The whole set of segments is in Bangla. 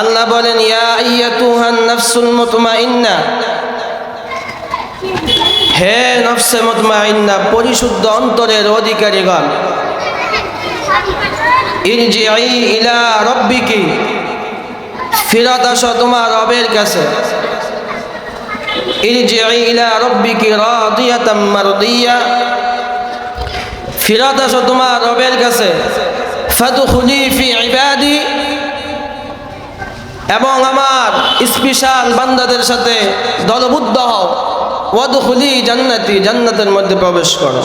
আল্লাহ বলেন, ইয়া আইয়াতুহান নাফসুল মুতমাইন্না হে নফসে মুতমাইন্না, পরিশুদ্ধ অন্তরের অধিকারীগণ ইরজিই ইলা রব্বিকি, ফিরত আসো তোমার রবের কাছে। ইরজিই ইলা রব্বিকি রাদিয়াতাম মারদিয়া, ফিরত আসো তোমার রবের কাছে। ফাদখুলি ফি ইবাদি এবং আমার স্পেশাল বান্দাদের সাথে দলবুদ্ধ হও। ওয়াদখুলি জান্নাতি, জান্নাতের মধ্যে প্রবেশ করো।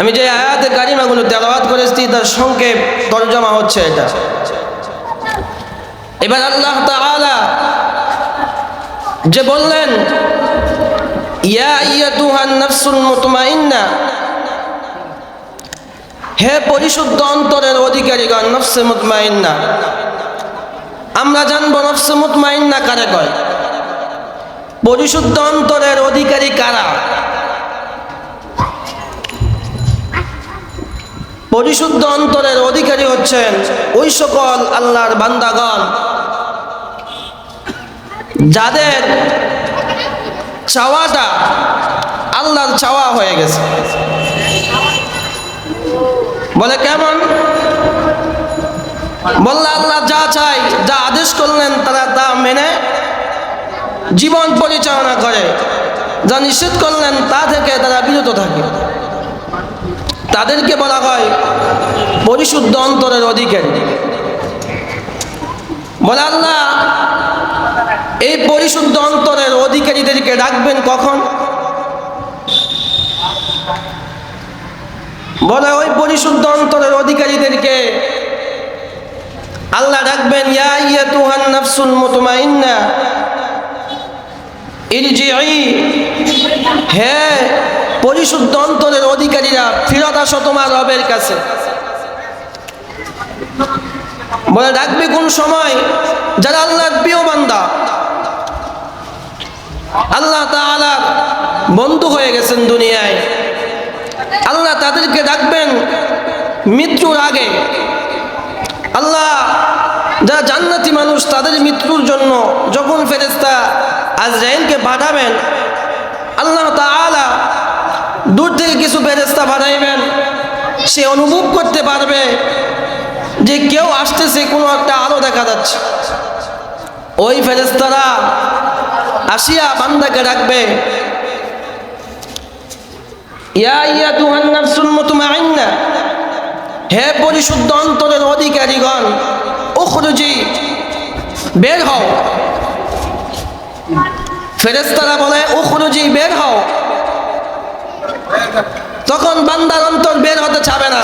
আমি যে আয়াতে কারিমাগুলো তেলাওয়াত করেছি, তার সংক্ষেপ তর্জমা হচ্ছে এটা। এবার আল্লাহ তাআলা যে বললেন, ইয়া আইয়াতুহান নাফসুল মুতমাইন্না, হে পরিশুদ্ধ অন্তরের অধিকারীগণ নফসে মুতমাইন্না আমরা জানব নফসে মুতমাইন্না কারে কয়? পরিশুদ্ধ অন্তরের অধিকারী কারা? পরিশুদ্ধ অন্তরের অধিকারী হচ্ছেন ওই সকল আল্লাহর বান্দাগণ। যাদের চাওয়াটা আল্লাহর চাওয়া হয়ে গেছে। বলে কেমন? বললে আল্লাহ যা চাই যা আদেশ করলেন তারা তা মেনে জীবন পরিচালনা করে। যা নিষেধ করলেন তা থেকে তারা বিরত থাকে। তাদেরকে বলা হয় পরিশুদ্ধ অন্তরের অধিকারী। বলে আল্লাহ, এই পরিশুদ্ধ অন্তরের অধিকারীদেরকে ডাকবেন কখন? বলে ওই পরিশুদ্ধ অন্তরের আল্লাহ ডাকবেন, ইয়া ইয়া তুহান নাফসুল মুতমাইন্না ইরজিই হে পরিশুদ্ধ অন্তরের অধিকারীরা, ফিরত আসো তোমার রবের কাছে। বলে, ডাকবে কোন সময়? যারা আল্লাহর প্রিয় বান্দা, আল্লাহ তাআলা বন্ধু হয়ে গেছেন দুনিয়ায়। আল্লাহ তাদেরকে ডাকবেন, মৃত্যুর আগে। আল্লাহ যারা জান্নাতি মানুষ, তাদের মৃত্যুর জন্য যখন ফেরেস্তা আজরাইলকে পাঠাবেন, আল্লাহ তাআলা দূর থেকে কিছু ফেরেস্তা পাঠাইবেন। সে অনুভব করতে পারবে যে কেউ আসতেছে, কোনো একটা আলো দেখা যাচ্ছে। ওই ফেরেস্তারা আসিয়া বান্দাকে ডাকবে হে পরিশুদ্ধ অন্তরের অধিকারীগণ উখরুজি বের হও। ফেরেস্তারা বলে উখরুজি বের হও, তখন বান্দার অন্তর বের হতে চাবে না।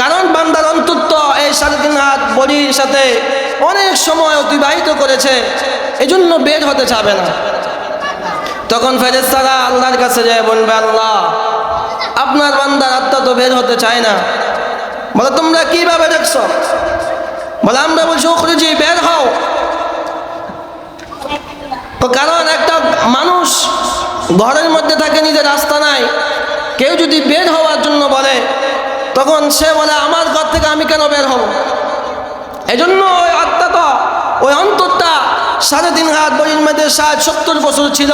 কারণ বান্দার অন্তর তো এই সাড়ে তিন হাত বডির সাথে অনেক সময় অতিবাহিত করেছে, এজন্য বের হতে চাবে না। তখন ফেরেস্তারা আল্লাহর কাছে যায় বলবে, আল্লাহ, আপনার বান্দার আত্মা তো বের হতে চায় না। বলে, তোমরা কীভাবে দেখছ? বলে আমরা বলছি ওখরুজি বের হও। কারণ একটা মানুষ ঘরের মধ্যে থাকে, নিজের রাস্তা নাই। কেউ যদি বের হওয়ার জন্য বলে, তখন সে বলে, আমার ঘর থেকে আমি কেন বের হব? এজন্য ওই আত্মাটা ওই অন্তরটা সাড়ে তিন হাত বইয়ের মধ্যে ষাট সত্তর বছর ছিল।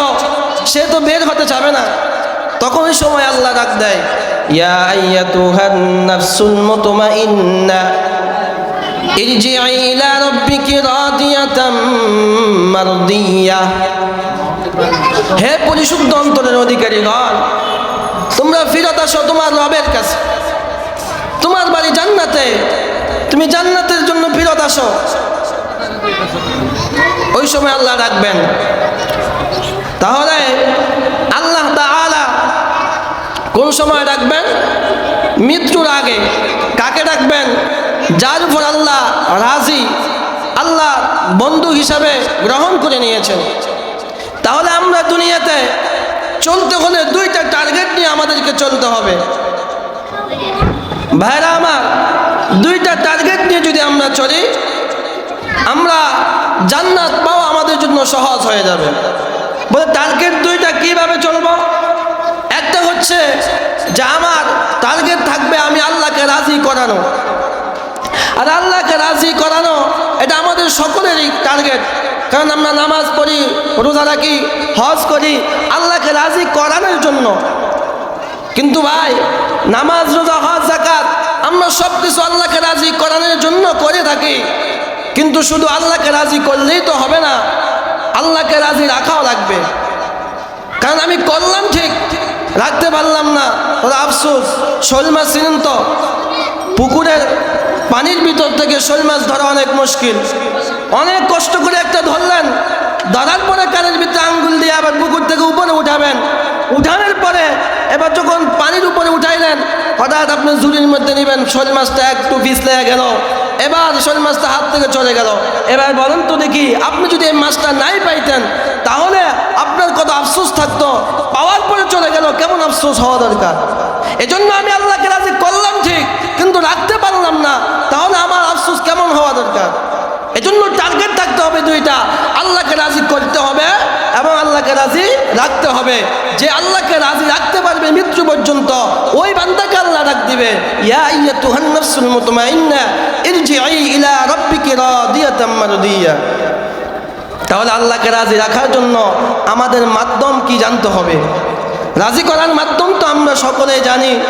সে তো বের হতে চাবে না। তখন ওই সময় আল্লাহ ডাক দেয়, ইয়া আইয়াতুহান নাফসুল মুতমাইন্না। ইরজিই ইলা রাব্বিকি রাদিয়াতাম মারদিয়া। হে পরিশুদ্ধ অন্তরের অধিকারীগণ তোমরা ফিরত আসো তোমার রবের কাছে। তোমার বাড়ি জান্নাতে, তুমি জান্নাতের জন্য ফিরত আসো। ওই সময় আল্লাহ ডাকবেন। তাহলে আল্লাহ তাআলা কোন সময় ডাকবেন? মৃত্যুর আগে। কাকে ডাকবেন? যার উপর আল্লাহ রাজি, আল্লাহ বন্ধু হিসাবে গ্রহণ করে নিয়েছেন। তাহলে আমরা দুনিয়াতে চলতে হলে দুইটা টার্গেট নিয়ে আমাদেরকে চলতে হবে। ভাইরা আমার, দুইটা টার্গেট নিয়ে যদি আমরা চলি, আমরা জান্নাত পাওয়া আমাদের জন্য সহজ হয়ে যাবে। বলে টার্গেট দুইটা কীভাবে চলবো? একটা হচ্ছে যে আমার টার্গেট থাকবে আমি আল্লাহকে রাজি করানো। আর আল্লাহকে রাজি করানো, এটা আমাদের সকলেরই টার্গেট কারণ আমরা নামাজ পড়ি, রোজা রাখি, হজ করি, আল্লাহকে রাজি করানোর জন্য। কিন্তু ভাই, নামাজ, রোজা, হজ জাকাত আমরা সব কিছু আল্লাহকে রাজি করানোর জন্য করে থাকি। কিন্তু শুধু আল্লাহকে রাজি করলেই তো হবে না, আল্লাহকে রাজি রাখাও লাগবে। কারণ আমি করলাম ঠিক, রাখতে পারলাম না। ওরা আফসোস, শোল মাছ তো, পুকুরের পানির ভিতর থেকে শোল মাছ ধরা অনেক মুশকিল। অনেক কষ্ট করে একটা ধরলেন, ধরার পরে কানের ভিতরে আঙ্গুল দিয়ে আবার পুকুর থেকে উপরে উঠাবেন। উঠানোর পরে এবার যখন পানির উপরে উঠাইলেন, হঠাৎ আপনি ঝুড়ির মধ্যে নেবেন, শোল মাছটা একটু পিছলে গেল। এবার শোল মাছটা হাত থেকে চলে গেল। এবার বলেন তো দেখি, আপনি যদি এই মাছটা নাই পাইতেন, তাহলে আপনার কত আফসোস থাকতো। পাওয়ার পরে চলে গেল, কেমন আফসোস হওয়া দরকার? এজন্য আমি আল্লাহকে রাজি করলাম ঠিক কিন্তু রাখতে পারলাম না তাহলে আমার আফসোস কেমন হওয়া দরকার এজন্য টার্গেট থাকতে হবে দুইটা আল্লাহকে রাজি করতে হবে এবং আল্লাহকে রাজি রাখতে হবে। যে আল্লাহকে রাজি রাখতে পারবে মৃত্যু পর্যন্ত, ওই বান্দাকে আল্লাহ ডাক দিবে ইলা তাহলে আল্লাহকে রাজি রাখার জন্য আমাদের মাধ্যম কি জানতে হবে? রাজি করার মাধ্যম তো আমরা সকলেই জানি।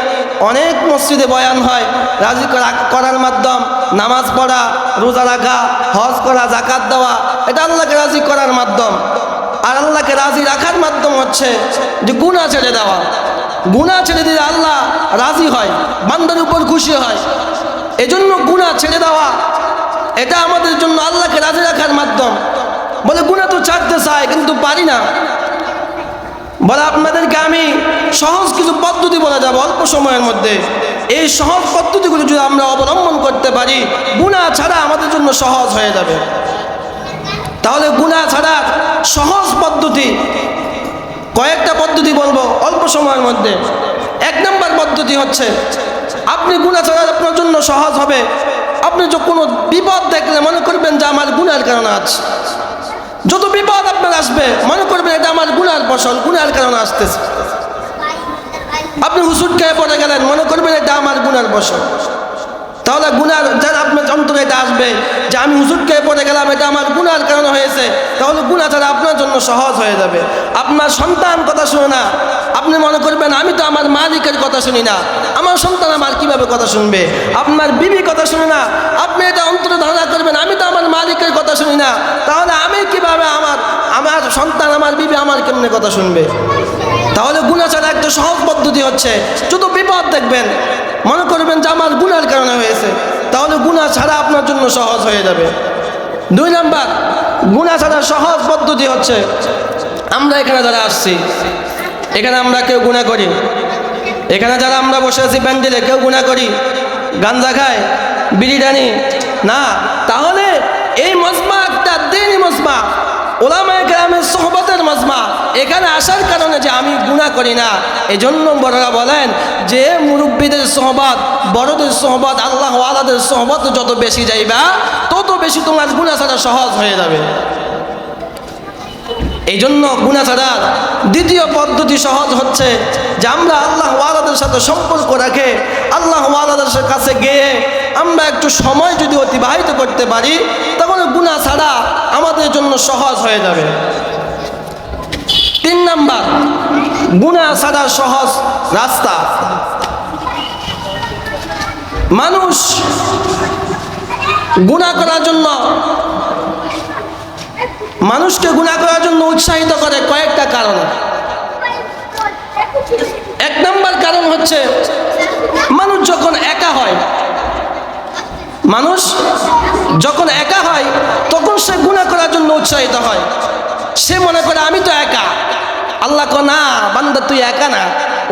অনেক মসজিদে বয়ান হয়, রাজি করা- করার মাধ্যম নামাজ পড়া, রোজা রাখা, হজ করা জাকাত দেওয়া, এটা আল্লাহকে রাজি করার মাধ্যম। আর আল্লাহকে রাজি রাখার মাধ্যম হচ্ছে যে গুণা ছেড়ে দেওয়া। গুণা ছেড়ে দিলে আল্লাহ রাজি হয়, বান্দার উপর খুশি হয়। এজন্য গুণা ছেড়ে দেওয়া, এটা আমাদের জন্য আল্লাহকে রাজি রাখার মাধ্যম। বলে গুণা তো ছাড়তে চায়, কিন্তু পারি না। বলে আপনাদেরকে আমি সহজ কিছু পদ্ধতি বলে যাব অল্প সময়ের মধ্যে। এই সহজ পদ্ধতিগুলো যদি আমরা অবলম্বন করতে পারি গুণা ছাড়া আমাদের জন্য সহজ হয়ে যাবে। তাহলে গুণা ছাড়ার সহজ পদ্ধতি, কয়েকটা পদ্ধতি বলব অল্প সময়ের মধ্যে। এক নম্বর পদ্ধতি হচ্ছে, আপনি গুণা ছাড়া আপনার জন্য সহজ হবে। আপনি যে কোনো বিপদ দেখলে মনে করবেন যে আমার গুণার কারণে আছে। যত বিপদ আপনার আসবে, মনে করবেন এটা আমার গুনার ফসল গুনার কারণে আসতেছে। আপনি হুসুট খেয়ে পড়ে গেলেন, মনে করবেন এটা আমার গুণার ফসল। তাহলে গুনার যারা আপনার অন্তরে এটা আসবে যে আমি হুজুর খেয়ে পড়ে গেলাম, এটা আমার গুনার কারণে হয়েছে। তাহলে গুণা ছাড়া আপনার জন্য সহজ হয়ে যাবে। আপনার সন্তান কথা শুনে না। আপনি মনে করবেন, আমি তো আমার মালিকের কথা শুনি না। আমার সন্তান আমার কীভাবে কথা শুনবে? আপনার বিবি কথা শুনে না। আপনি এটা অন্তরে ধারণা করবেন, আমি তো আমার মালিকের কথা শুনি না। তাহলে আমি কীভাবে আমার আমার সন্তান, আমার বিবি আমার কেমনে কথা শুনবে? তাহলে গুণা ছাড়া একটা সহজ পদ্ধতি হচ্ছে। শুধু বিপদ দেখবেন। মনে করবেন যে আমার গুনার কারণে হয়েছে। তাহলে গুণা ছাড়া আপনার জন্য সহজ হয়ে যাবে। দুই নাম্বার গুণা ছাড়া সহজ পদ্ধতি হচ্ছে, আমরা এখানে যারা আসছি, এখানে আমরা কেউ গুণা করি। এখানে যারা আমরা বসে আছি প্যান্ডেলে, কেউ গুণা করি গাঞ্জা খায়, বিড়ি টানি, না, তাহলে এই মজমা একটা দিনই মজমা। ওলামায় গ্রামের সহবতের মজমা। এখানে আসার কারণে যে আমি গুণা করি না, এজন্য বড়রা বলেন যে মুরব্বীদের সহবাদ, বড়দের সহবাদ, আল্লাহ আলাদের সহবত যত বেশি যাইবা, তত বেশি তোমার গুণা ছাড়া সহজ হয়ে যাবে। এই জন্য গুণা ছাড়ার দ্বিতীয় পদ্ধতি সহজ হচ্ছে যে আমরা আল্লাহ ওয়ালাদের সাথে সম্পর্ক রাখে, আল্লাহ ওয়ালাদের কাছে গিয়ে আমরা একটু সময় যদি অতিবাহিত করতে পারি, তাহলে গুণা ছাড়া আমাদের জন্য সহজ হয়ে যাবে। তিন নাম্বার, গুণা ছাড়া সহজ রাস্তা। মানুষ গুণা করার জন্য, মানুষকে গুণা করার জন্য উৎসাহিত করে কয়েকটা কারণ। এক নম্বর কারণ হচ্ছে, মানুষ যখন একা হয়, মানুষ যখন একা হয়, তখন সে গুণা করার জন্য উৎসাহিত আল্লাহ ক না, বান্দা, তুই একা না।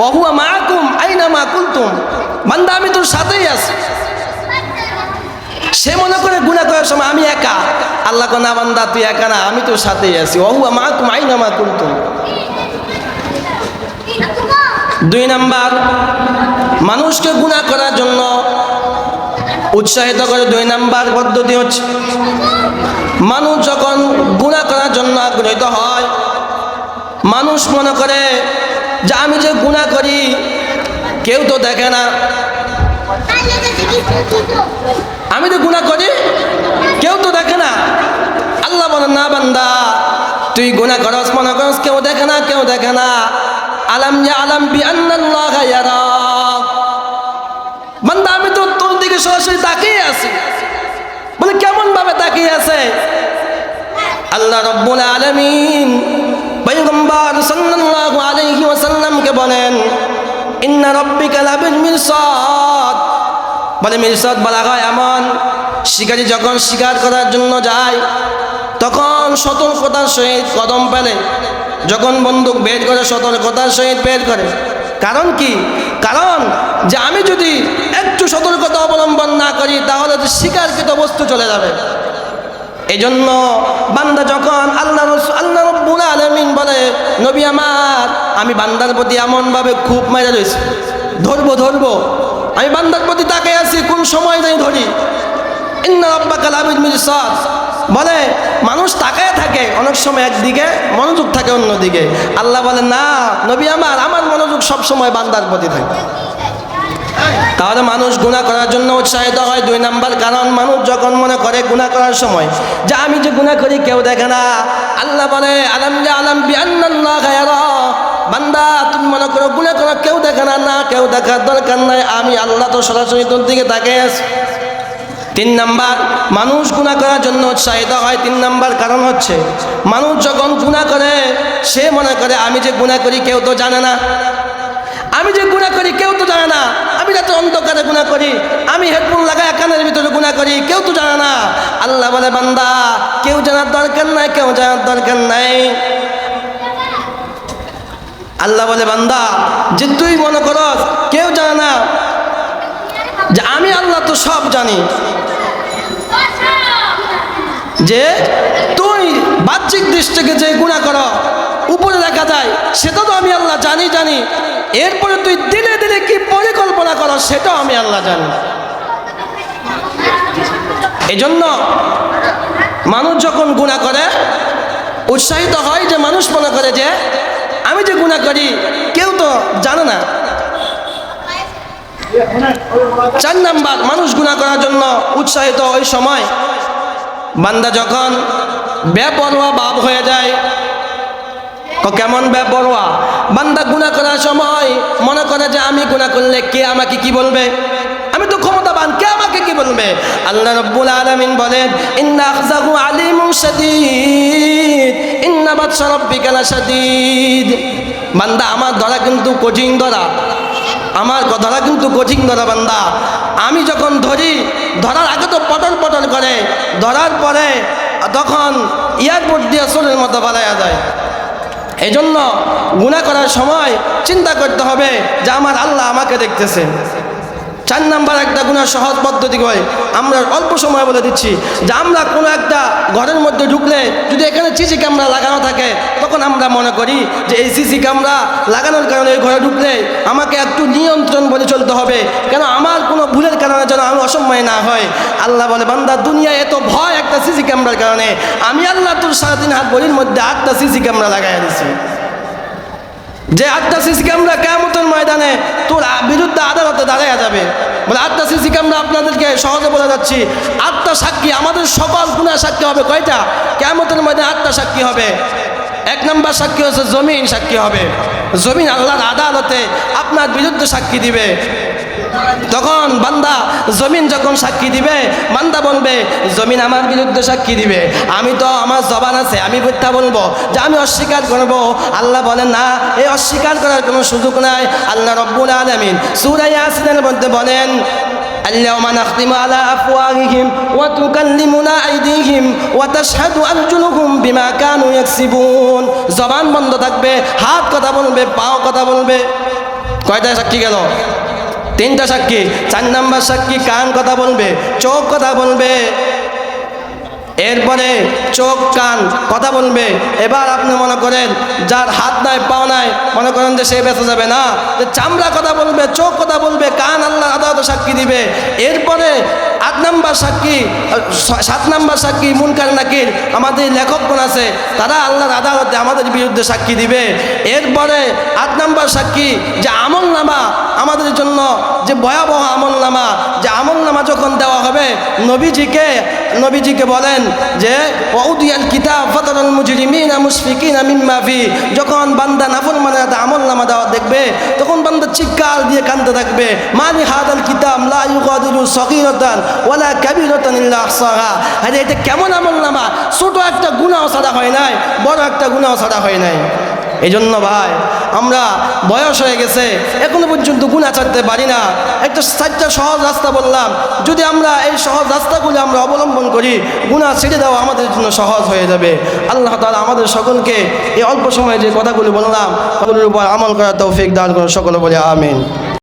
ওহুয়া মাকুম আইনা মা কুলতুম। বান্দা, আমি তোর সাথেই আছি। সে মনে করে গুণা করার সময় আমি একা। আল্লাহ কো না, বান্দা, তুই একা না, আমি তোর সাথেই আছি। ওহুয়া মা তুম আই মা কুলতুম। দুই নাম্বার, মানুষকে গুণা করার জন্য উৎসাহিত করে দুই নাম্বার পদ্ধতি হচ্ছে, মানুষ যখন গুণা করার জন্য আগ্রহিত হয় মানুষ মনে করে যে আমি যে গুণা করি, কেউ তো দেখে না। আমি তো গুণা করি, কেউ তো দেখে না। আল্লাহ বলেন, না বান্দা, তুই গুণা করস, মনে করস, কেউ দেখে না, কেউ দেখে না। আলাম যে আলাম বি বান্দা, আমি তো তোর দিকে সরাসরি তাকিয়ে আছি। বলে কেমন ভাবে তাকিয়ে আছে? আল্লাহ রব্বুল আলামিন পয়গম্বর সাল্লাল্লাহু আলাইহি ওয়াসাল্লামকে বলেন, ইন্না রাব্বিকা লাবিল মিরসাদ। বলে মিরসাদ বলা হয় এমন, শিকারী যখন শিকার করার জন্য যায়, তখন সতর্কতার সহিত কদম পেলে যখন বন্দুক বের করে, সতর্কতার সহিত বের করে। কারণ কি? কারণ যে আমি যদি একটু সতর্কতা অবলম্বন না করি, তাহলে তো শিকারকৃত বস্তু চলে যাবে। এই জন্য বান্দা যখন আল্লাহ আল্লাহ রব্বুল আলমিন বলে, নবী আমার, আমি বান্দার প্রতি এমনভাবে খুব মেরে রয়েছি। ধরবো ধরবো। আমি বান্দার প্রতি তাকে আছি, কোন সময় যাই ধরি। ইন্না রব্বা কালাবিদ মিরসাদ। বলে, মানুষ তাকায় থাকে, অনেক সময় একদিকে, মনোযোগ থাকে অন্যদিকে। আল্লাহ বলে, না, নবী আমার আমার মনোযোগ সব সময় বান্দার প্রতি থাকে। তাহলে মানুষ গুণা করার জন্য উৎসাহিত হয়। দুই নাম্বার কারণ, মানুষ যখন মনে করে গুণা করার সময়, যে আমি যে গুণা করি কেউ দেখে না। আল্লাহ বলে, আলম যে আলম বিআন্নাল্লাহ গায়রা বান্দা, তুমি মনে করো গুণা করো, কেউ দেখে না। না, কেউ দেখার দরকার নাই। আমি আল্লাহ তো সরাসরি তোর দিকে তাকে তিন নাম্বার, মানুষ গুণা করার জন্য উৎসাহিত হয়। তিন নাম্বার কারণ হচ্ছে, মানুষ যখন গুণা করে, সে মনে করে, আমি যে গুণা করি কেউ তো জানে না। আমি যে গুণা করি, কেউ তো জানে না। আমি যাতে অন্ধকারে গুণা করি, আমি হেডফোন লাগাই কানের ভিতরে গুণা করি, কেউ তো জানে না। আল্লাহ বলে, বান্দা, কেউ জানার দরকার নাই, কেউ জানার দরকার নাই। আল্লাহ বলে, বান্দা, যে তুই মনে করস, কেউ জানে না। যে আমি আল্লাহ তো সব জানি। যে তুই বাহ্যিক দৃষ্টিকে যে গুণা কর, উপরে দেখা যায়, সেটা তো আমি আল্লাহ জানি জানি। এরপরে তুই দিলে দিলে কি পরিকল্পনা কর সেটাও আমি আল্লাহ জানি। এই জন্য মানুষ যখন গুণা করে, উৎসাহিত হয় যে মানুষ মনে করে যে আমি যে গুণা করি, কেউ তো জানে না। চার নাম্বার, মানুষ গুণা করার জন্য উৎসাহিত ওই সময় বান্দা যখন বেপরোয়া বাপ হয়ে যায় কেমন বেপরোয়া? বান্দা গুণা করার সময় মনে করে যে আমি গুণা করলে কে আমাকে কি বলবে? আমি তো ক্ষমতাবান, কে আমাকে কি বলবে? আল্লাহ রব্বুল আলামিন বলেন, ইন্না আখযাহু আলিমুন শাদীদ, ইন্না বাতশা রাব্বিকা লাশাদীদ। বান্দা, আমার ধরা কিন্তু কঠিন ধরা। আমার ধরা কিন্তু কঠিন ধরা, বান্দা। আমি যখন ধরি, ধরার আগে তো পটল পটল করে, ধরার পরে তখন এয়ারপোর্ট দিয়ে সোলের মতো পালায়া যায়। এই জন্য গুণা করার সময় চিন্তা করতে হবে যে আমার আল্লাহ আমাকে দেখতেছে। চার নাম্বার একটা গুণা সহজ পদ্ধতি হয় আমরা অল্প সময় বলে দিচ্ছি যে আমরা কোনো একটা ঘরের মধ্যে ঢুকলে যদি এখানে সিসি ক্যামেরা লাগানো থাকে, তখন আমরা মনে করি যে এই সিসি ক্যামেরা লাগানোর কারণে এই ঘরে ঢুকলে আমাকে একটু নিয়ন্ত্রণ বলে চলতে হবে। কেন আমার কোনো ভুলের কারণে যেন আমি অসম্মায় না হয় আল্লাহ বলে, বান্দা, দুনিয়ায় এত ভয় একটা সিসি ক্যামেরার কারণে আমি আল্লাহ তোর সাড়ে তিন হাত বলির মধ্যে আটটা সিসি ক্যামেরা লাগাই দিছি। যে আটটা সিসি ক্যামেরা কেমতের ময়দানে তোর বিরুদ্ধে আদালতে দাঁড়াইয়া যাবে। বলে আটটা সিসি ক্যামেরা আপনাদেরকে সহজে বলে যাচ্ছি আটটা সাক্ষী, আমাদের সকল গুণা সাক্ষী হবে কয়টা? কেমতের ময়দানে আটটা সাক্ষী হবে। এক নম্বর সাক্ষী হচ্ছে জমিন সাক্ষী হবে। জমিন আল্লাহর আদালতে আপনার বিরুদ্ধে সাক্ষী দিবে। তখন বান্দা জমিন যখন সাক্ষী দিবে বান্দা বলবে জমিন আমার বিরুদ্ধে সাক্ষী দিবে আমি তো আমার জবান আছে আমি মিথ্যা বলবো যে আমি অস্বীকার করব আল্লাহ বলেন না এই অস্বীকার করার কোনো সুযোগ নাই আল্লাহ রব্বুল আলমিন সুরাই আসিনের মধ্যে বলেন اليوم نختم على أفواههم وتكلمنا أيديهم وتشهد أرجلهم بما كانوا يكسبون জবান বন্ধ থাকবে হাত কথা বলবে পাও কথা বলবে কয়টা সাক্ষী গেল তিনটা সাক্ষী, চার নাম্বার সাক্ষী কান কথা বলবে? চোখ কথা বলবে। এরপরে চোখ, কান কথা বলবে। এবার আপনি মনে করেন, যার হাত নাই পাও নাই, মনে করেন যে সে বেঁচে যাবে না। যে চামড়া কথা বলবে, চোখ কথা বলবে, কান আল্লাহ আদালত সাক্ষী দিবে। এরপরে আট নাম্বার সাক্ষী সাত নাম্বার সাক্ষী মুনকার নাকির, আমাদের লেখকগণ আছে, তারা আল্লাহর আদালতে আমাদের বিরুদ্ধে সাক্ষী দিবে। এরপরে আট নাম্বার সাক্ষী, যে আমল নামা আমাদের জন্য, যে ভয়াবহ আমল নামা, যে আমল নামা যখন দেওয়া হবে, নবীজিকে নবীজিকে বলেন যে, ওউদিয়াল কিতাব ফতরুল মুজরিমিনা মুশফিকিনা মিম্মা ফি। যখন বান্দা নাফল মানে আমল নামা দেওয়া দেখবে, তখন বান্দা চিৎকার দিয়ে কান্দতে থাকবে, মানি হাদাল কিতাব লা ইউগাদিরু সগীরাতান। ওয়ালা কাবীরাতান ইল্লা আহসাহা। আরে, এটা কেমন আমল নামা? ছোট একটা গুনাহ সাদা হয় নাই, বড় একটা গুনাহ সাদা হয় নাই। এই জন্য ভাই, আমরা বয়স হয়ে গেছে, এখনও পর্যন্ত গুণা ছাড়তে পারি না। একটা চারটা সহজ রাস্তা বললাম, যদি আমরা এই সহজ রাস্তাগুলো আমরা অবলম্বন করি গুণা ছেড়ে দেওয়া আমাদের জন্য সহজ হয়ে যাবে। আল্লাহ তালা আমাদের সকলকে এই অল্প সময়ে যে কথাগুলো বললাম কথাগুলোর উপর আমল করার তৌফিক দান করুন, সকলে বলে আমিন।